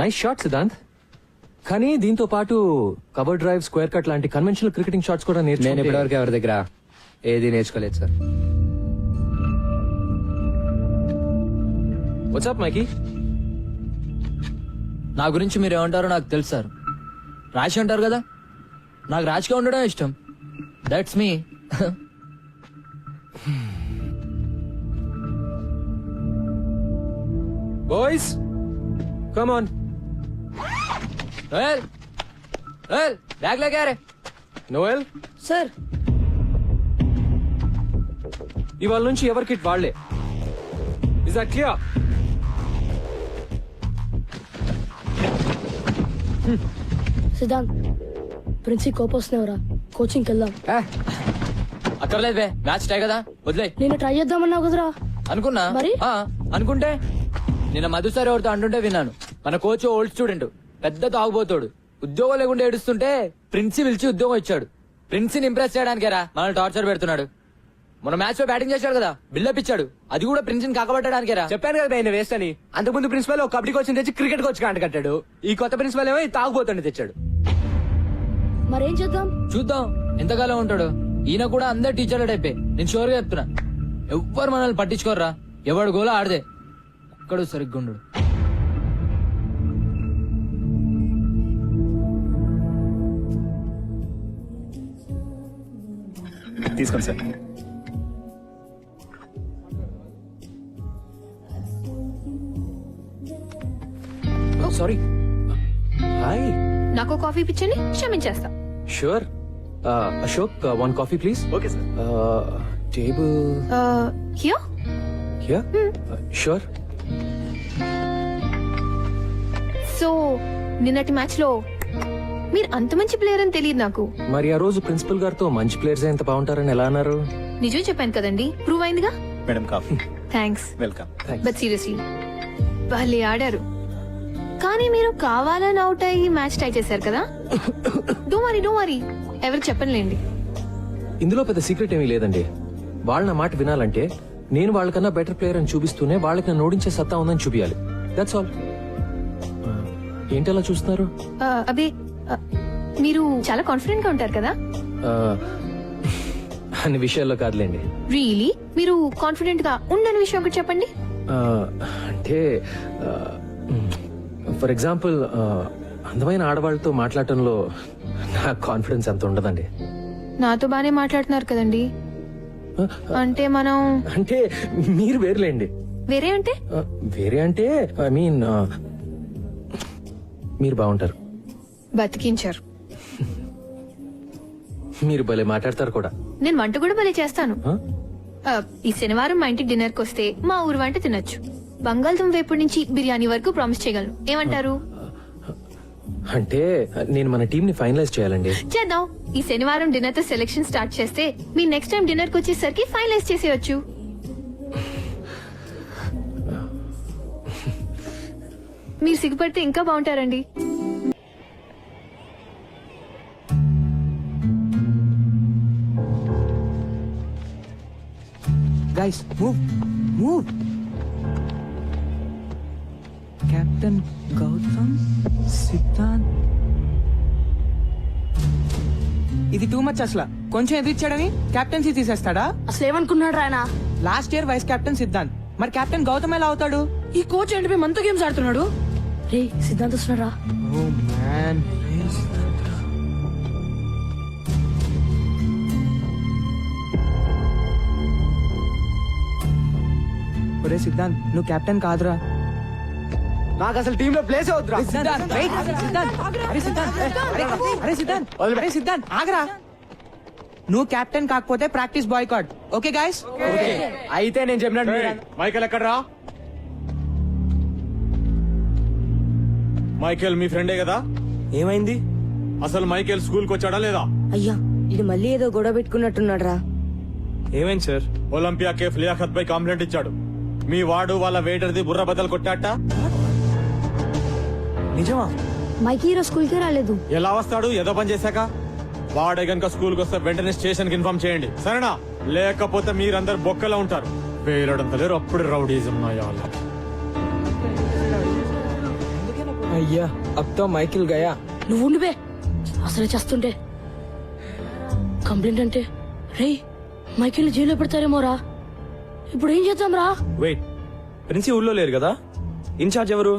Nice shot Siddhant కానీ దీంతో పాటు కవర్ డ్రైవ్ స్క్వేర్ కట్ లాంటి కన్వెన్షనల్ క్రికెటింగ్ షాట్స్ కూడా నేను నేర్చుకుంటే ఇప్పటివరకు ఎవరి దగ్గర ఏది నేర్చుకోలేదు సార్. వాట్సాప్ మైకి నా గురించి మీరు ఏమంటారో నాకు తెలుసు సార్. రాశి అంటారు కదా? నాకు రాశిగా ఉండడం ఇష్టం. That's me boys come on bag లేకే రే నోయల్? సార్. ఇవాళ నుంచి ఎవరి కిట్ వాళ్ళే? ఇస్ దట్ క్లియర్ సిద్ధాంత్ ప్రిన్సి కోపొస్తున్నావురా కోచింగ్కి వెళ్దాం. అక్కర్లేదు బే మ్యాచ్ టై కదా? వదిలే. నేను ట్రై చేద్దామన్నావు కదరా? అనుకున్నా? మరి? ఆ, అనుకుంటే? నిన్న మధు సార్ ఎవరితో అంటుంటే విన్నాను. మన కోచ్ ఓల్డ్ స్టూడెంట్ పెద్ద తాగుబోతాడు. ఉద్యోగం లేకుండా ఏడుస్తుంటే ప్రిన్సి పిలిచి ఉద్యోగం ఇచ్చాడు. ప్రిన్సిని ఇంప్రెస్ చేయడానికేరా మనల్ని టార్చర్ పెడుతున్నాడు. మన మ్యాచ్లో బ్యాటింగ్ చేశాడు కదా బిల్డప్ ఇచ్చాడు. అది కూడా ప్రిన్సిని కాకబట్టడానికేరా చెప్పాను కదా ఆయన వేస్ట్ అని. అంతకుముందు ప్రిన్సిపల్ ఒక కబడ్డీ కోచ్ తెచ్చి క్రికెట్ కోచ్ కాంట కట్టాడు. ఈ కొత్త ప్రిన్సిపల్ ఏమో ఈ తాగుబోతుండే తెచ్చాడు. మరేం చేద్దాం? చూద్దాం ఎంతకాలం ఉంటాడు. ఈయన కూడా అందరు టీచర్ల టైపే నేను షూర్గా చెప్తున్నా. ఎవ్వరు మనల్ని పట్టించుకోర్రా. ఎవడు గోలా ఆడదే ఒక్కడు సరిగ్గా ఉండడు. తీసుకోండి సార్. సారీ. హాయ్. నాకు కాఫీ పిచ్చని క్షమించేస్తా. Sure. Ashok one coffee please. Okay sir. Table. Here here sure. So నిన్నటి మ్యాచ్లో మీరు అంత మంచి ప్లేయర్ అని తెలియదు నాకు. మరి ఆ రోజు ప్రిన్సిపల్ గారితో మంచి ప్లేయర్స్ ఎంత బాగుంటారని ఎలా అన్నారు? నిజం చెప్పాను కదండి. ప్రూవ్ అయిందిగా? Madam coffee thanks welcome but seriously వాళ్ళే ఆడారు. కానీ మీరు కావాలని అవుట్ అయ్యి మ్యాచ్ టై చేశారు కదా? డో వరీ డో వరీ ఎవరికి చెప్పనులేండి. ఇందులో పెద్ద సీక్రెట్ ఏమీ లేదండి. వాళ్ళ నా మాట వినాలంటే నేను వాళ్ళకన్నా బెటర్ ప్లేయర్ అని చూపిస్తూనే వాళ్ళకి నన్ను ఓడించే సత్తా ఉందని చూపించాలి దట్స్ ఆల్ ఏంటి అలా చూస్తున్నారు? అబే uh, మీరు చాలా కాన్ఫిడెంట్గా ఉంటారు కదా? అన్ని విషయాల్లో కాదులేండి. రియలీ మీరు కాన్ఫిడెంట్గా ఉండని విషయం ఒకటి చెప్పండి. అంటే ఫర్ ఎగ్జాంపుల్ అందమైన ఆడవాళ్ళతో మాట్లాడటంలో నా కాన్ఫిడెన్స్ అంత ఉండదండి. నాతో బానే మాట్లాడుతున్నారు కదండి. అంటే మనం అంటే మీరు వేరులేండి. వేరే అంటే? వేరే అంటే ఐ మీన్ మీరు బాగుంటారు. బతికించారు. మీరు భలే మాట్లాడతారు కూడా. నేను వంట కూడా భలే చేస్తాను? ఆ, ఈ శనివారం మా ఇంటికి డిన్నర్కి వస్తే మా ఊరు వంట తినొచ్చు. బంగాళదుంప వేపుడు నుంచి బిర్యానీ వరకు ప్రామిస్ చేయగలను. ఏమంటారు? అంటే నేను మన టీం ని ఫైనలైజ్ చేయాలండి. చేద్దాం. ఈ శనివారం డిన్నర్తో సెలెక్షన్ స్టార్ట్ చేస్తే మీ నెక్స్ట్ టైం డిన్నర్కి వచ్చేసరికి ఫైనలైజ్ చేసేయచ్చు. మీరు సిగ్గుపడితే ఇంకా బాగుంటారండి. Guys move move captain Gautam Siddhant ఇది టూ మచ్ అసలు. కొంచెం ఎదిరిచ్చాడని కెప్టెన్సీ తీసేస్తాడా? అసలు ఏమనుకున్నాడు రాయన? Last year vice captain Siddhant మరి కెప్టెన్ గౌతమ్ ఎలా అవుతాడు? ఈ కోచ్ ఏంటి? మనతో గేమ్స్ ఆడుతున్నాడు. రే సిద్ధాంత్ వస్తున్నారా ఓ మ్యాన్ ఒరే సిద్ధాంత్ నువ్వు కెప్టెన్ కాదురా. నాకు అసలు టీమ్లో ప్లేస్ అవుతురా సిద్ధాంత్ wait, సిద్ధాంత్ అరే సిద్ధాంత్ అరే, అరే సిద్ధాంత్ అరే సిద్ధాంత్ ఆగరా. నువ్వు కెప్టెన్ కాకపోతే ప్రాక్టీస్ బాయ్కాట్ ఓకే గాయస్ అయితే నేను చెప్పినట్టు మీరు- మైకేల్ ఎక్కడ్రా? మైకేల్ మీ ఫ్రెండే కదా? ఏమైంది? అసలు మైకేల్ స్కూల్కి వచ్చాడా లేదా? అయ్యా ఇది మళ్ళీ ఏదో గొడవ పెట్టుకున్నట్టున్నాడు రా ఏమైంది సార్ ఒలింపియా కేఫ్ లియాఖత్ పై కంప్లైంట్ ఇచ్చాడు. మీ వాడు వాళ్ళ వెయిటర్ది బుర్ర బద్దలు కొట్టాట? నిజమా? మైకి హీరో స్కూల్కి రాలేదు. ఎలా వస్తాడు? ఏదో పని చేశాక? వాడే గనుక స్కూల్కి వస్తే వెంటనే స్టేషన్కి ఇన్ఫార్మ్ చేయండి. సరేనా? లేకపోతే మీరందరు బొక్కలో ఉంటారు. వేలడంత లేరు అప్పుడు రౌడీజం. అయ్యా అబ్తో మైకిల్ గయా. నువ్వు ఉండిపే అసలే చేస్తుంటే. కంప్లైంట్ అంటే రేయ్ మైకిల్ జైల్లో పెడతారేమోరా? ఇప్పుడు ఏం చేద్దాం రా వెయిట్ ప్రిన్సి ఊళ్ళో లేరు కదా? ఇన్ఛార్జ్ ఎవరు?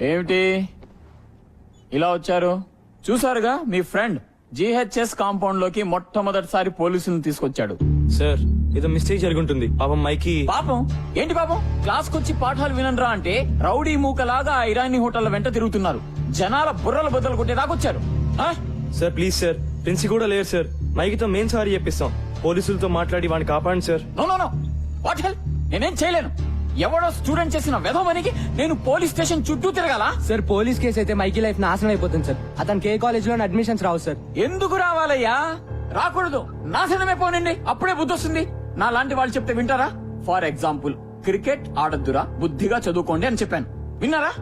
ఏమిటి? ఇలా వచ్చారు? చూసారుగా మీ ఫ్రెండ్ జిహెచ్ఎస్ కాంపౌండ్లోకి మొట్టమొదటిసారి పోలీసులను తీసుకొచ్చాడు. సార్ ఏదో మిస్టేక్ జరుగుంటుంది. పాపం మైకి పాపం? ఏంటి పాపం? క్లాస్ కొచ్చి పాఠాలు వినరా అంటే రౌడీ మూకలాగా ఆ ఇరానీ హోటల్ వెంట తిరుగుతున్నారు. జనాల బుర్రల బద్దలు కొట్టేదాకొచ్చారు ఆ? Sir please sir. ప్రిన్సి కూడా లేరు సార్. మైకితో మేం సారీ చెప్పిస్తాం. పోలీసులతో మాట్లాడి వాడిని కాపాడండి sir. No no no. What hell నేనేం చేయలేను. ఎవడో స్టూడెంట్ చేసిన వెధవనికి నేను పోలీస్ స్టేషన్ చుట్టూ తిరగాలా? సార్ పోలీస్ కేసు అయితే మైకి లైఫ్ నాశనం అయిపోతుంది సార్ అతనికి ఏ కాలేజ్లో అడ్మిషన్స్ రావు సార్ ఎందుకు రావాలయ్యా? రాకూడదు. నాశనమే పోనండి అప్పుడే బుద్ధి వస్తుంది నా లాంటి వాళ్ళు చెప్తే వింటారా? ఫర్ ఎగ్జాంపుల్ క్రికెట్ ఆడద్దురా బుద్ధిగా చదువుకోండి అని చెప్పాను. విన్నారా?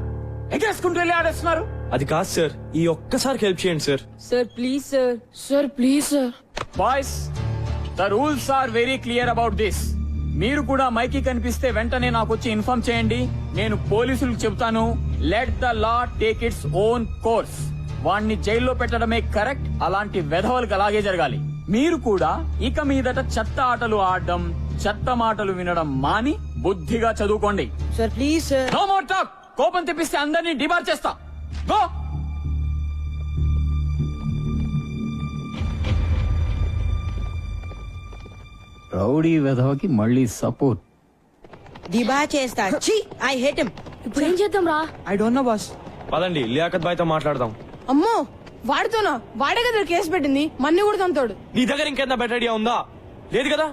ఎగరేసుకుంటూ వెళ్ళి ఆడేస్తున్నారు. అది కాదు సార్ ఈ ఒక్కసారి హెల్ప్ చేయండి sir sir please sir sir please sir boys the rules are very clear about this మీరు కూడా మైకి కనిపిస్తే వెంటనే నాకు వచ్చి ఇన్ఫార్మ్ చేయండి. నేను పోలీసులకు చెబుతాను. Let the law take its own course వాణ్ణి జైల్లో పెట్టడమే కరెక్ట్. అలాంటి వెధవలకు అలాగే జరగాలి. మీరు కూడా ఇక మీదట చెత్త ఆటలు ఆడడం చెత్త మాటలు వినడం మాని బుద్ధిగా చదువుకోండి. Sir please sir no more talk కోపం తెప్పిస్తే అందరినీ డిబార్ చేస్తా. గో రౌడీ వెధవకి మళ్ళీ సపోర్ట్. దిబా చేస్తా. ఛీ ఐ హేట్ హిమ్. ఇప్పుడు ఏం చేద్దాం రా? I don't know boss. పదండి లియాకత్ బాయ్తో మాట్లాడదాం. అమ్మో వాడితోనా? వాడే కదా కేసు పెట్టింది. మన్ని కూడా తంతాడు నీ దగ్గర ఇంకేదైనా బెటర్ ఐడియా ఉందా? లేదు కదా?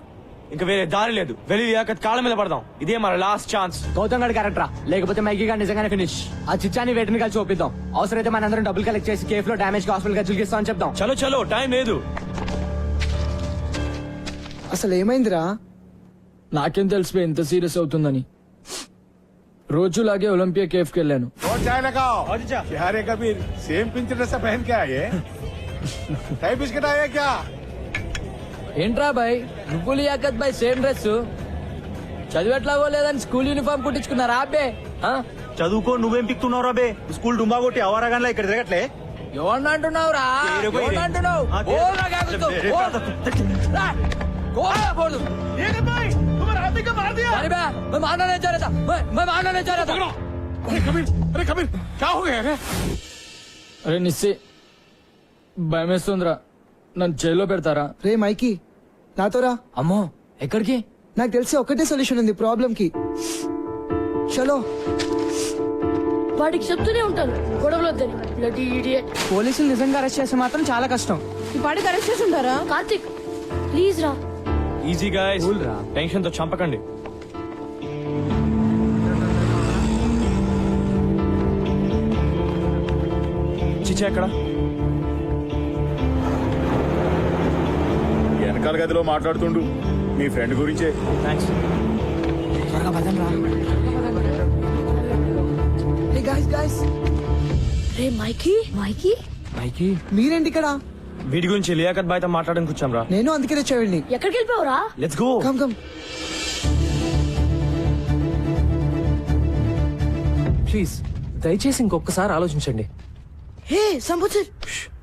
ఇంకా వేరే దారి లేదు. వెళ్ళి లియాకత్ కాళ్ళ మీద పడదాం. ఇదే మన లాస్ట్ ఛాన్స్ గౌతమ్ గడ్ క్యారెక్టరా లేకపోతే మైకి గారు నిజంగానే ఫినిష్ ఆ చిచ్చాని వేటిని కలిసి చూపిద్దాం అవసరమైతే మనందరం డబ్బులు కలెక్ట్ చేసి కేఫ్లో డామేజ్ హాస్పిటల్ ఖర్చులు అని చెప్దాం. చలో చలో టైం లేదు. అసలు ఏమైందిరా నాకేం తెలిసిపోయి ఎంత సీరియస్ అవుతుందని రోజులాగే ఒలింపియా కేఫ్ కి వెళ్ళాను और चाय लगाओ क्या रे कबीर सेम पिंच ड्रेस पहन के आए टाई बिस्किट आया क्या ఏంట్రా బాయ్ నువ్వు లియాకత్ బాయ్ సేమ్ డ్రెస్ చదివేట్లాగో లేదని స్కూల్ యూనిఫామ్ కుట్టించుకున్నారా అబ్బే ఆ? చదువుకో నువ్వేం పిక్తున్నావు రాబే స్కూల్ డుమ్మా కొట్టి అవరాగానే ఇక్కడ తిరగట్లే ఎవరిని అంటున్నావురా ఎవరిని అంటున్నావు ఓ నాకేగుతూ. ఓ. రా. కోపడకూడదు. अरे बे, मैं मारना नहीं चाह रहा था मैं मैं मारना नहीं चाह रहा था अरे कबीर अरे कबीर क्या हो गया रे అరే నిస్సి భయమేస్తుందిరా నన్ను జైల్లో పెడతారా రే మైకి నాతో రా అమ్మో ఎక్కడికి నాకు తెలిసి ఒకటే సొల్యూషన్ ఉంది ప్రాబ్లం కి చలో వాడికి చెప్తూనే ఉంటాను గొడవలు వద్దని Bloody idiot. పోలీసులు నిజంగా అరెస్ట్ చేస్తే మాత్రం చాలా కష్టం ఈ పాటికి అరెస్ట్ చేసి ఉంటారా కార్తిక్ ప్లీజ్ రా ఈజీ గాయస్ టెన్షన్తో చంపకండి. చిచ్చా ఎక్కడ? వెనకాల గదిలో మాట్లాడుతుండు. మీ ఫ్రెండ్ గురించే. థ్యాంక్స్ హే గాయ్స్ గాయ్స్ రే మైకీ మైకి మైకి మీరేంటి ఇక్కడ? వీడి గురించి లియాకత్ బాయ్తో మాట్లాడడానికి వచ్చాం రా. నేను అందుకే తెచ్చేవాడిని ఎక్కడికి వెళ్ళిపోవరా? Let's go come come please దయచేసి ఇంకొకసారి ఆలోచించండి. హే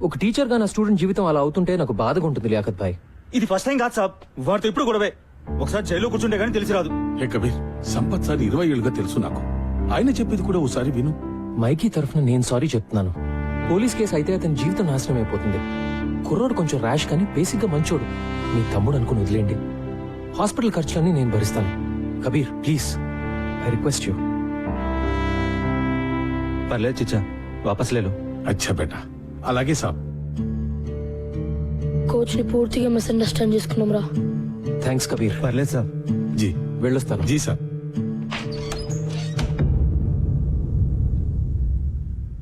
ఒక టీచర్గా నా స్టూడెంట్ జీవితం అలా అవుతుంటే నాకు బాధగా ఉంటుంది లియాకత్ భాయ్ ఇది ఫస్ట్ టైం కాదు సాబ్. వాడితో ఇప్పుడు గొడవే. ఒకసారి జైల్లో కూర్చుంటే గానీ తెలిసి రాదు. హే కబీర్ సంపత్ సార్ ఇరవై ఏళ్ళుగా తెలుసు నాకు. ఆయన చెప్పేది కూడా ఒకసారి విను. మైకీ తరఫున నేను సారీ చెప్తున్నాను. పోలీస్ కేసు అయితే అతని జీవితం నాశనం అయిపోతుంది. కుర్రోడు కొంచెం ర్యాష్ కానీ బేసిక్గా మంచోడు. మీ తమ్ముడు అనుకుని వదిలేండి హాస్పిటల్ ఖర్చులన్నీ నేను భరిస్తాను. Kabir please I request you పర్లేదు చిచ్చా. వాపస్ లేలో. అచ్చా బేటా. అలాగే సాబ్. కోచ్ని పూర్తిగా మిస్అండర్స్టాండ్ చేసుకున్నాం రా. థ్యాంక్స్ కబీర్. పర్లేదు సార్ జీ. వెళ్ళొస్తాను. జీ సాబ్.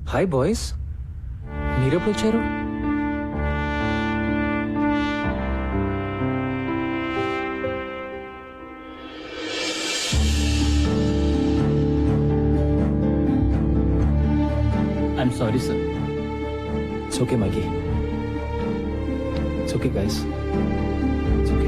హాయ్ బాయ్స్ మీరెప్పుడు వచ్చారు sorry, sir. It's okay, Maggie. It's okay, guys. It's okay.